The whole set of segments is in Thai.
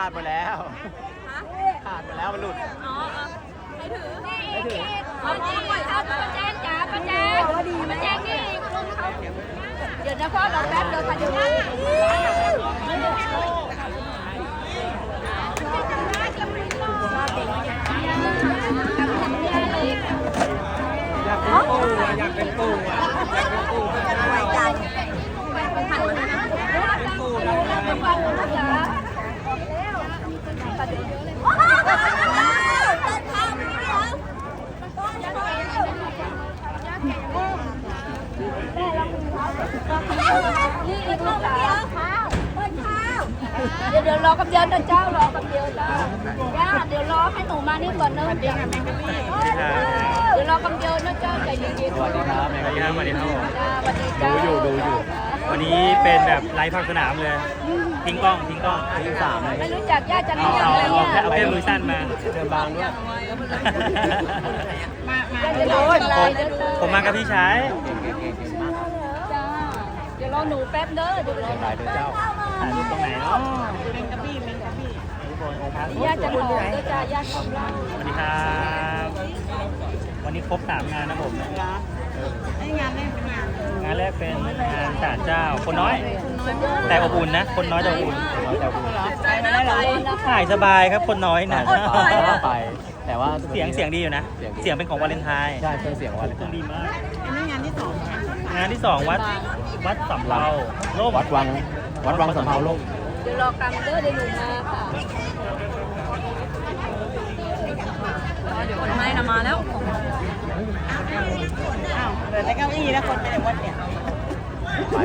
ขาดไปแล้วฮะขาดไปแล้วมันหลุด อ๋อเอาให้ถือไม่ถือเอาจริงปล่อยเข้าป้าแจ้งจ๋าป้าแจ้งป้าแจ้งนี่ลุงเขาเดี๋ยวนะพ่อรอแป๊บเดียวค่ะเดี๋ยวนะ อยากเป็นปูอะอยากเป็นปูอะอยากเป็นปู ไว้ใจหันมาเลยนะเป็นปูนะจ๋า นี่อีกลูกจ๋าเดี๋ยวเดี๋ยวรอกับเดียวนะเจ้ารอกับเดียวจ้าจ้าเดี๋ยวรอให้หนูมานี่ก่อนเนอะเดี๋ยวเดี๋ยวรอกับเดียวนะเจ้าใจเย็นสวัสดีครับแม่กะลี่สวัสดีครับผมจ้าสวัสดีจ้าดูอยู่ดูอยู่ วันนี้เป็นแบบไลฟ์ภาคสนามเลยทิ้งกล้องทิ้งกล้องที่สามเลยไม่รู้จักญาติจะเอาเรียกเอาอะไรเอาเนี่ยเอาแค่มือสั้นมาเดินบางด้วยญาติจะโดนอดผมมากับพี่ชายเก่งเก่งเก่งเก่งมากจ้าเดี๋ยวรอหนูแป๊บ เด้อเดี๋ยวรอหลายเดือนเจ้าถ่ายรูปตรงไหนเนาะญาติจะโดนเด้อจ้าญาติของเราสวัสดีครับ วันนี้ครบสามงานนะผมงานแรกเป็นงานศาลเจ้า คนน้อย แต่อบอุ่นนะ คนน้อยแต่อบอุ่นเราจะพูดไปไม่ได้หรอถ่ายสบายครับคนน้อยนะไปแต่ว่าเสียงเสียงดีอยู่นะ เสียงเป็นของวาเลนไทน์ใช่เครื่องเสียงวันเครื่องดีมากงานที่สองงานที่สองวัดวัดสำเภาร่มวัดวัง วัดวังสำเภาลงเดี๋ยวรอกำเด้อเดี๋ยวหนูมาค่ะคนไม่นะมาแล้วเหลือแต่เก้าอี้แล้วคนไปไหนวัดเนี่ยไป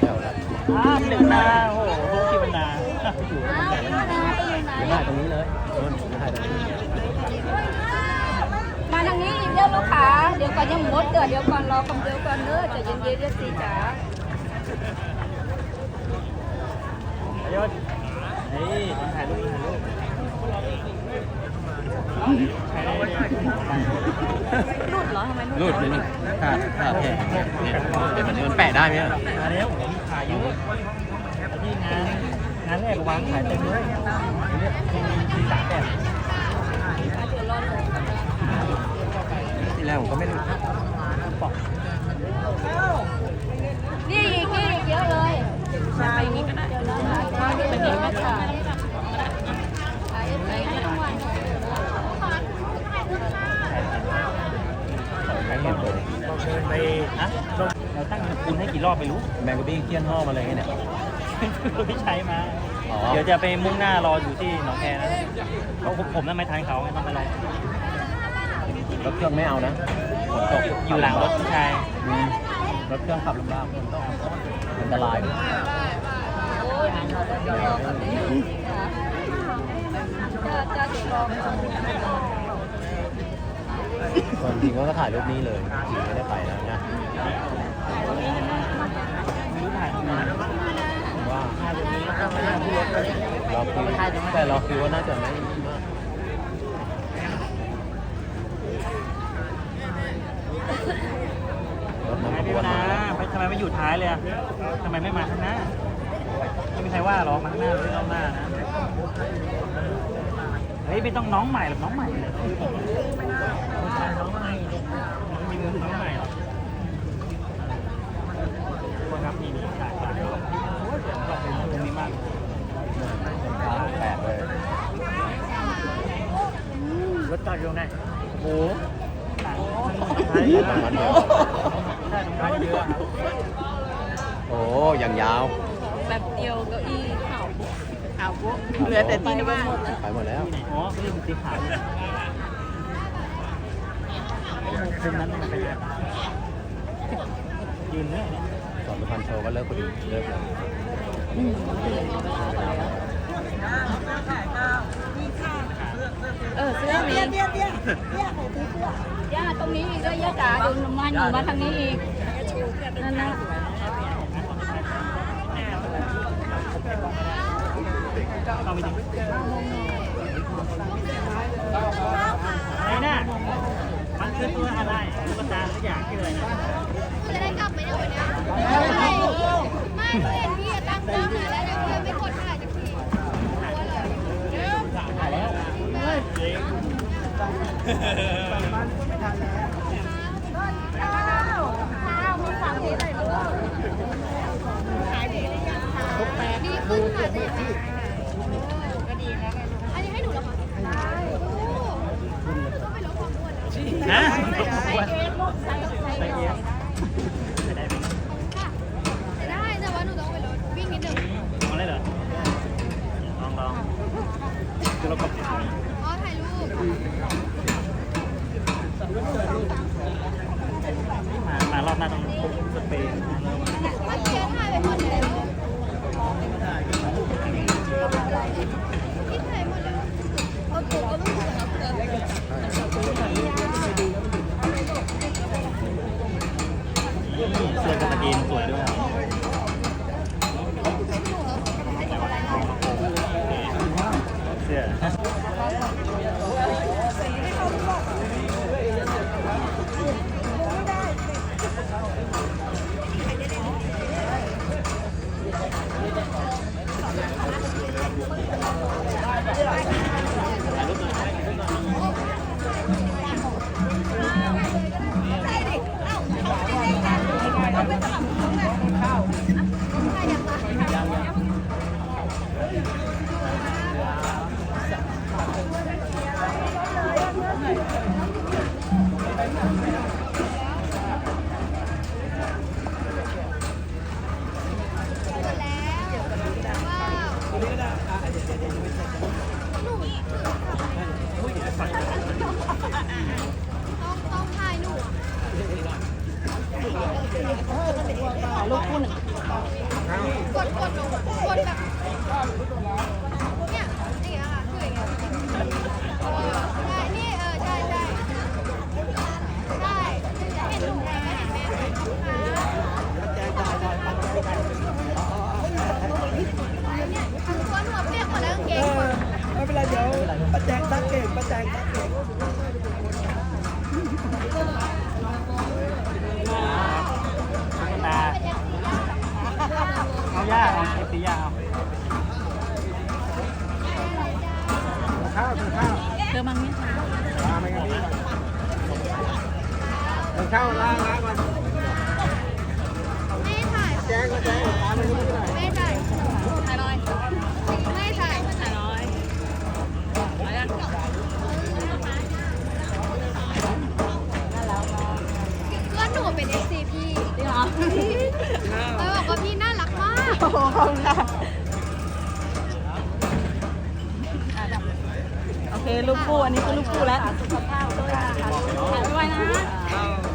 เดี๋ยวแล้วอ้าวหนึ่งนาโอ้โหทุกที่บรรดาอยู่หน้าตรงนี้เลยนู่นถ่ายตรงนี้มาทางนี้อีกเด้อลูกค้าเดี๋ยวก่อนยังหมดเด้อเดี๋ยวก่อนรอคำเดียวก่อนเด้อใจเย็นๆเดี๋ยวสิจ๋า ยศเฮ้ยถ่ายรูปถ่ายรูปถ่ายรูปรุดเหรอทำไมรูดนิดนึงถ้าถ้าแค่เนี่ยเนี่ยเดี๋ยวมันมันแปะได้ไหมอะมาแล้วผมถ่ายเยอะที่งานงานแรกวางขายเต็มเลยเนี่ยมีสามแบบเดี๋ยวรอหนูก่อนนะที่แรกผมก็ไม่รู้ ปอก นี่อีกนี่อีกเยอะเลยไปนี่ก็ได้เดี๋ยวนะมาดูเป็นอีกนะจ๊ะขายไปทั้งวัน ไม่เห็นเลย เราเดินไปฮะเราเราตั้งคุณให้ กี่รอบไม่รู้แมงกะบี้เคี่ยนห่อมาเลยเนี่ยเราพี่ใช้มาอ๋อเดี๋ยวจะไปมุ่งหน้ารออยู่ที่หนองแคนะเพราะผมผมนั่นไม่ทันเขาไงต้องไปรอรถเครื่องไม่เอานะฝนตกอยู่หลังรถพี่ชายอืมรถเครื่องขับลำบากฝนตกอันตรายด้วยโอ้ยเดี๋ยวรอก่อนนี่จ้าจ้าเดี๋ยวรอก่อนคนจริงก็ถ่ายรูปนี้เลยจริงไม่ได้ไปนะนะไม่รู้ถ่ายทำไมว่าถ่ายแบบนี้แล้วก็ไม่ได้ที่รถ เลยเราคิดแต่เราคิดว่าน่าจะไม่มากรถทำไมน้ำขพี่บวนนามาแล้วไปทำไมไม่อยู่ท้ายเลยอะทำไมไม่มาข้างหน้า ไม่มีใครว่าหรอกมาข้างหน้าเลยเอาหน้านะ เฮ้ยไม่ต้องน้องใหม่หรอกน้องใหม่เลยไม่ใช่น้องใหม่ไม่มีมุมน้องใหม่หรอกคนครับนี่นี่ถ่ายถ่ายโอ้ยเดี๋ยวเราเป็นมุมนี้มาก แปดเลย รถจอดอยู่ตรงไหนโอ้โหหลัง ใช่ตรงนั้นเดียว ใช่ตรงนั้นเยอะครับ โอ้ยังยาวแบบเดียวเก้าอี้เข่าเอาปุ๊บเหลือแต่ที่นั่งไปหมดแล้วที่ไหนอ๋อเขาเรียกมันสีขาวเลยมุมนั้นมันเป็นแบบยืนเนี่ยเนี่ยสอนสุพรรณโชว์ก็เลิกพอดีเลิกเลย เออเสื้อมีเตี้ยเตี้ยเตี้ยใครซื้อเสื้อย่าตรงนี้อีกด้วยย่าจ๋าดูหนูมาหนูมาทางนี้อีกนั่นนะไอะไรน่ะมันคือตัวอะไรตุ๊กตาสักอย่างชื่ออะไรนะจะได้กลับไหมเนี่ยวันนี้ไม่ไม่เห็นพี่ตั้งกล้องนะไป จริงมันก็ไม่ทันแล้ว สกรีนสวยด้วย Yeah. เอาย่าเอาเอฟซียาเอาข้าวข้าวเธอมังนี่ค่ะข้าวล้างล้างมั โอเค ลูกคู่ อันนี้คือลูกคู่แล้วสุขภาพด้วยค่ะไวนะ